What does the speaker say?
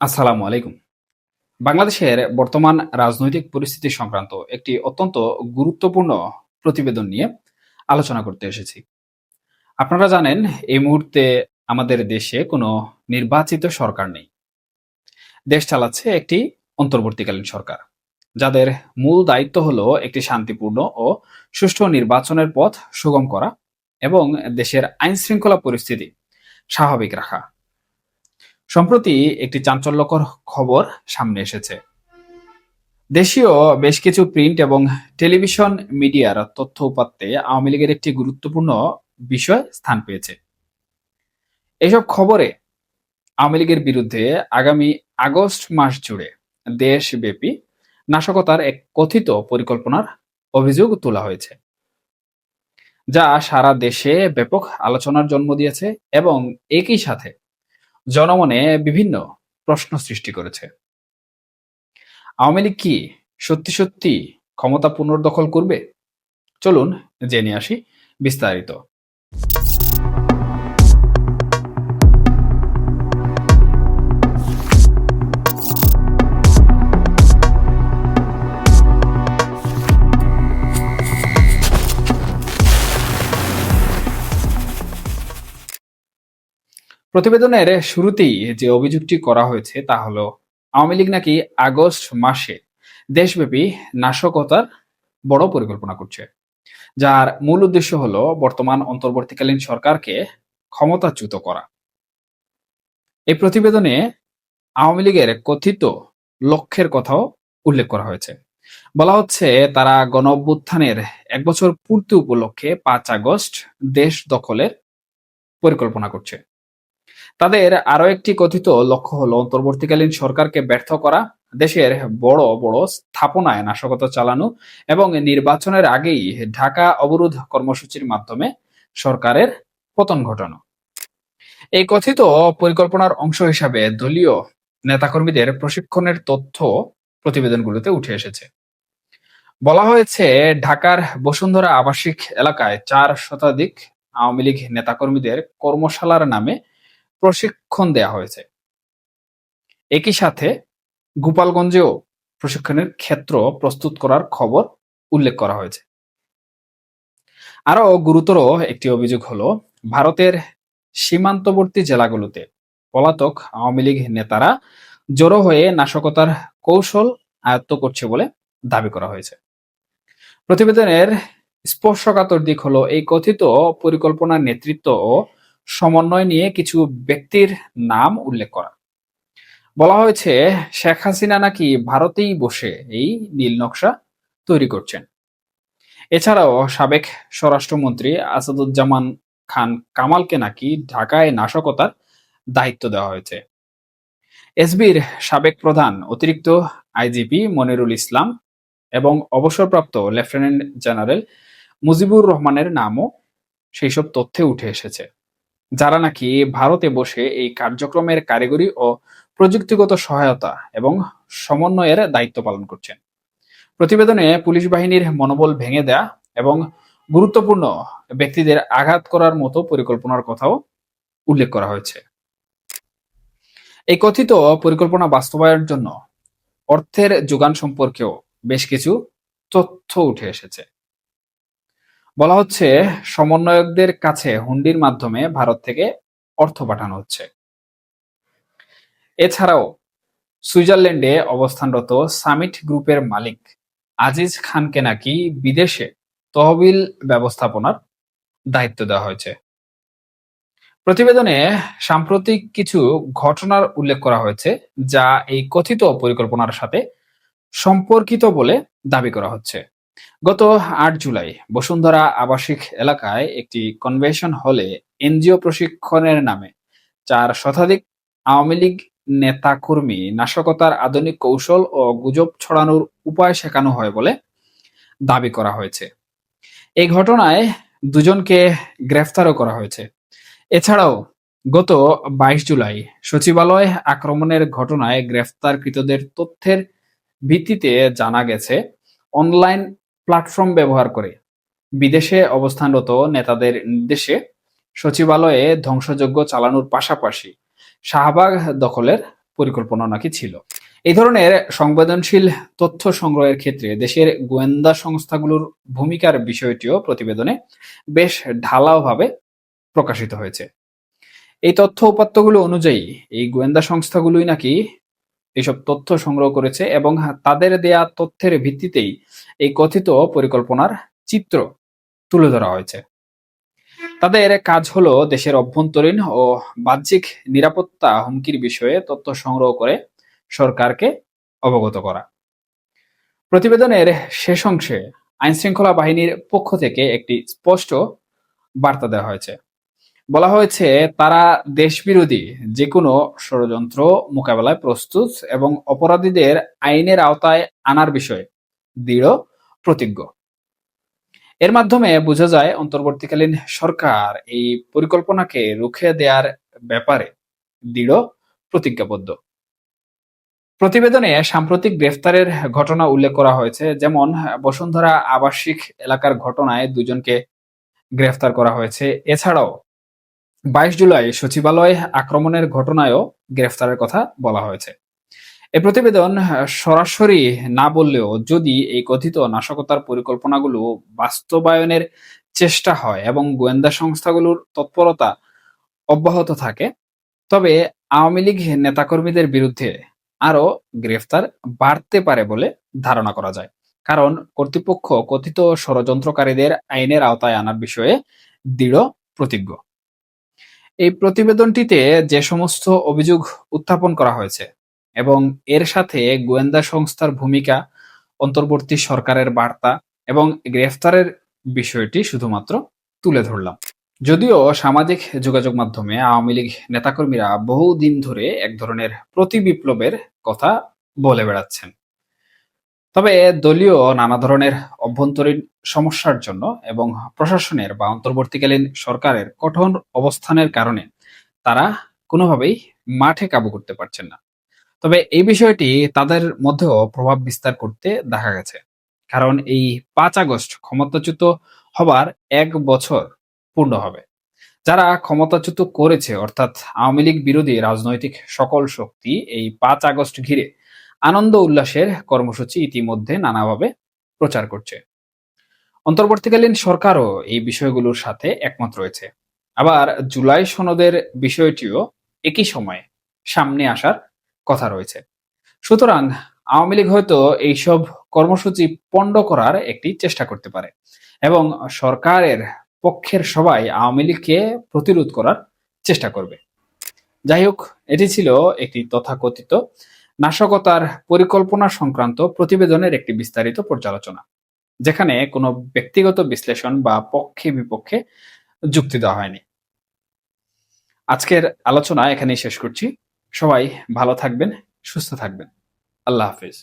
আসসালামু আলাইকুম। বাংলাদেশের বর্তমান রাজনৈতিক পরিস্থিতি সংক্রান্ত একটি অত্যন্ত গুরুত্বপূর্ণ প্রতিবেদন নিয়ে আলোচনা করতে এসেছি। আপনারা জানেন, এই মুহূর্তে আমাদের দেশে কোনো নির্বাচিত সরকার নেই। দেশ চালাচ্ছে একটি অন্তর্বর্তীকালীন সরকার, যাদের মূল দায়িত্ব হলো একটি শান্তিপূর্ণ ও সুষ্ঠু নির্বাচনের পথ সুগম করা এবং দেশের আইন শৃঙ্খলা পরিস্থিতি স্বাভাবিক রাখা। সম্প্রতি একটি চাঞ্চল্যকর খবর সামনে এসেছে। দেশীয় বেশ কিছু প্রিন্ট এবং টেলিভিশন মিডিয়ার তথ্য উপাত্তে আওয়ামী লীগের একটি গুরুত্বপূর্ণ বিষয় স্থান পেয়েছে। এসব খবরে আওয়ামী লীগের বিরুদ্ধে আগামী আগস্ট মাস জুড়ে দেশব্যাপী নাশকতার এক কথিত পরিকল্পনার অভিযোগ তোলা হয়েছে, যা সারা দেশে ব্যাপক আলোচনার জন্ম দিয়েছে এবং একই সাথে জনমনে বিভিন্ন প্রশ্ন সৃষ্টি করেছে। আওয়ামী লীগ কি সত্যি সত্যি ক্ষমতা পুনর্দখল করবে? চলুন জেনে আসি বিস্তারিত। প্রতিবেদনের শুরুতেই যে অভিযোগটি করা হয়েছে তা হলো, আওয়ামী লীগ নাকি আগস্ট মাসে দেশব্যাপী নাশকতার বড় পরিকল্পনা করছে, যার মূল উদ্দেশ্য হলো বর্তমান অন্তর্বর্তীকালীন সরকারকে ক্ষমতাচ্যুত করা। এই প্রতিবেদনে আওয়ামী লীগের কথিত লক্ষ্যের কথাও উল্লেখ করা হয়েছে। বলা হচ্ছে, তারা গণ এক বছর পূর্তি উপলক্ষে পাঁচ আগস্ট দেশ দখলের পরিকল্পনা করছে। তাদের আরও একটি কথিত লক্ষ্য হলো, অন্তর্বর্তীকালীন সরকারকে ব্যর্থ করা, দেশের বড় বড় স্থাপনায় নাশকতা চালানো এবং নির্বাচনের আগেই ঢাকা অবরোধ কর্মসূচির মাধ্যমে সরকারের পতন ঘটানো। এই কথিত পরিকল্পনার অংশ হিসাবে দলীয় নেতাকর্মীদের প্রশিক্ষণের তথ্য প্রতিবেদনগুলোতে উঠে এসেছে। বলা হয়েছে, ঢাকার বসুন্ধরা আবাসিক এলাকায় চার শতাধিক আওয়ামী লীগ নেতাকর্মীদের কর্মশালার নামে প্রশিক্ষণ দেয়া হয়েছে। একই সাথে গোপালগঞ্জেও প্রশিক্ষণের ক্ষেত্র প্রস্তুত করার খবর উল্লেখ করা হয়েছে। আরও গুরুতর একটি অভিযোগ হলো, ভারতের সীমান্তবর্তী জেলাগুলোতে পলাতক আওয়ামী লীগ নেতারা জড়ো হয়ে নাশকতার কৌশল আয়ত্ত করছে বলে দাবি করা হয়েছে। প্রতিবেদনের স্পর্শকাতর দিক হলো, এই কথিত পরিকল্পনার নেতৃত্ব ও সমন্বয় নিয়ে কিছু ব্যক্তির নাম উল্লেখ করা। বলা হয়েছে, শেখ হাসিনা নাকি ভারতেই বসে এই নীল নকশা তৈরি করছেন। এছাড়াও সাবেক স্বরাষ্ট্রমন্ত্রী আসাদুজ্জামান খান কামালকে নাকি ঢাকায় নাশকতার দায়িত্ব দেওয়া হয়েছে। এসবির সাবেক প্রধান অতিরিক্ত আইজিপি মনিরুল ইসলাম এবং অবসরপ্রাপ্ত লেফটেন্যান্ট জেনারেল মুজিবুর রহমানের নামও সেই সব তথ্যে উঠে এসেছে। যারা নাকি ভারতে বসে এই কার্যক্রমের কারিগরি ও প্রযুক্তিগত সহায়তা এবং সমন্বয়ের দায়িত্ব পালন করছেন। প্রতিবেদনে পুলিশ বাহিনীর মনোবল ভেঙে দেয়া এবং গুরুত্বপূর্ণ ব্যক্তিদের আঘাত করার মতো পরিকল্পনার কথাও উল্লেখ করা হয়েছে। এই কথিত পরিকল্পনা বাস্তবায়নের জন্য অর্থের যোগান সম্পর্কেও বেশ কিছু তথ্য উঠে এসেছে। বলা হচ্ছে, সমন্বয়কদের কাছে হুন্ডির মাধ্যমে ভারত থেকে অর্থ পাঠানো হচ্ছে। এছাড়াও, সুইজারল্যান্ডে অবস্থানরত সামিট গ্রুপের মালিক আজিজ খানকে নাকি বিদেশে তহবিল ব্যবস্থাপনার দায়িত্ব দেওয়া হয়েছে। প্রতিবেদনে সাম্প্রতিক কিছু ঘটনার উল্লেখ করা হয়েছে, যা এই কথিত পরিকল্পনার সাথে সম্পর্কিত বলে দাবি করা হচ্ছে। গত আট জুলাই বসুন্ধরা আবাসিক এলাকায় একটি কনভেনশন হলে এনজিও প্রশিক্ষণের নামে চার শতাধিক আওয়ামী লীগ নেতাকর্মী নাশকতার আধুনিক কৌশল ও গুজব ছড়ানোর উপায় শেখানো হয় বলে দাবি করা হয়েছে। এই ঘটনায় দুজনকে গ্রেফতারও করা হয়েছে। এছাড়াও গত বাইশ জুলাই সচিবালয় আক্রমণের ঘটনায় গ্রেফতারকৃতদের তথ্যের ভিত্তিতে জানা গেছে, অনলাইন প্ল্যাটফর্ম ব্যবহার করে। বিদেশে অবস্থানরত নেতাদের নির্দেশে সচিবালয়ে ধ্বংসযজ্ঞ চালানোর পাশাপাশি শাহবাগ দখলের পরিকল্পনা নাকি ছিল? এই ধরনের সংবেদনশীল তথ্য সংগ্রহের ক্ষেত্রে দেশের গোয়েন্দা সংস্থাগুলোর ভূমিকার বিষয়টিও প্রতিবেদনে বেশ ঢালাওভাবে প্রকাশিত হয়েছে। এই তথ্য উপাত্তগুলো অনুযায়ী এই গোয়েন্দা সংস্থাগুলোই নাকি এসব তথ্য সংগ্রহ করেছে এবং তাদের দেয়া তথ্যের ভিত্তিতেই এই কথিত পরিকল্পনার চিত্র তুলে ধরা হয়েছে। তাদের কাজ হলো দেশের অভ্যন্তরীণ ও বাহ্যিক নিরাপত্তা হুমকির বিষয়ে তথ্য সংগ্রহ করে সরকারকে অবগত করা। প্রতিবেদনের শেষ অংশে আইনশৃঙ্খলা বাহিনীর পক্ষ থেকে একটি স্পষ্ট বার্তা দেওয়া হয়েছে। বলা হয়েছে, তারা দেশবিরোধী যে কোনো ষড়যন্ত্র মোকাবেলায় প্রস্তুত এবং অপরাধীদের আইনের আওতায় আনার বিষয়ে দৃঢ় প্রতিজ্ঞ। এর মাধ্যমে বোঝা যায়, অন্তর্বর্তীকালীন সরকার এই পরিকল্পনাকে রুখে দেওয়ার ব্যাপারে দৃঢ় প্রতিজ্ঞাবদ্ধ। প্রতিবেদনে সাম্প্রতিক গ্রেফতারের ঘটনা উল্লেখ করা হয়েছে, যেমন বসুন্ধরা আবাসিক এলাকার ঘটনায় দুজনকে গ্রেফতার করা হয়েছে। এছাড়াও বাইশ জুলাই সচিবালয় আক্রমণের ঘটনায়ও গ্রেফতারের কথা বলা হয়েছে। এই প্রতিবেদন সরাসরি না বললেও যদি এই কথিত নাশকতার পরিকল্পনাগুলো বাস্তবায়নের চেষ্টা হয় এবং গোয়েন্দা সংস্থাগুলোর তৎপরতা অব্যাহত থাকে, তবে আওয়ামী লীগ নেতাকর্মীদের বিরুদ্ধে আরও গ্রেফতার বাড়তে পারে বলে ধারণা করা যায়। কারণ কর্তৃপক্ষ কথিত ষড়যন্ত্রকারীদের আইনের আওতায় আনার বিষয়ে দৃঢ় প্রতিজ্ঞ। এই প্রতিবেদনটিতে যে সমস্ত অভিযোগ উত্থাপন করা হয়েছে এবং এর সাথে গোয়েন্দা সংস্থার ভূমিকা, অন্তর্বর্তী সরকারের বার্তা এবং গ্রেফতারের বিষয়টি শুধুমাত্র তুলে ধরলাম। যদিও সামাজিক যোগাযোগ মাধ্যমে আওয়ামী লীগ নেতাকর্মীরা বহুদিন ধরে এক ধরনের প্রতি বিপ্লবের কথা বলে বেড়াচ্ছেন। তবে দলীয় নানা ধরনের অভ্যন্তরীণ সমস্যার জন্য এবং প্রশাসনের বা অন্তর্বর্তীকালীন সরকারের কঠোর অবস্থানের কারণে তারা কোনোভাবেই মাঠে কাবু করতে পারছেন না। তবে এই বিষয়টি তাদের মধ্যেও প্রভাব বিস্তার করতে দেখা গেছে। কারণ এই পাঁচ আগস্ট ক্ষমতাচ্যুত হবার এক বছর পূর্ণ হবে। যারা ক্ষমতাচ্যুত করেছে, অর্থাৎ আওয়ামী লীগ বিরোধী রাজনৈতিক সকল শক্তি এই পাঁচ আগস্ট ঘিরে আনন্দ উল্লাসের কর্মসূচি ইতিমধ্যে নানাভাবে প্রচার করছে। অন্তর্বর্তীকালীন সরকারও এই বিষয়গুলোর সাথে একমত রয়েছে। আবার জুলাই সনদের বিষয়টিও একই সময়ে সামনে আসার কথা রয়েছে। সুতরাং আওয়ামী লীগ হয়তো এইসব কর্মসূচি পণ্ড করার একটি চেষ্টা করতে পারে এবং সরকারের পক্ষের সবাই আওয়ামী লীগকে প্রতিরোধ করার চেষ্টা করবে। যাই হোক, এটি ছিল একটি তথাকথিত নাশকতার পরিকল্পনা সংক্রান্ত প্রতিবেদনের একটি বিস্তারিত পর্যালোচনা, যেখানে কোনো ব্যক্তিগত বিশ্লেষণ বা পক্ষে বিপক্ষে যুক্তি দেওয়া হয়নি। আজকের আলোচনা এখানেই শেষ করছি। সবাই ভালো থাকবেন, সুস্থ থাকবেন। আল্লাহ হাফিজ।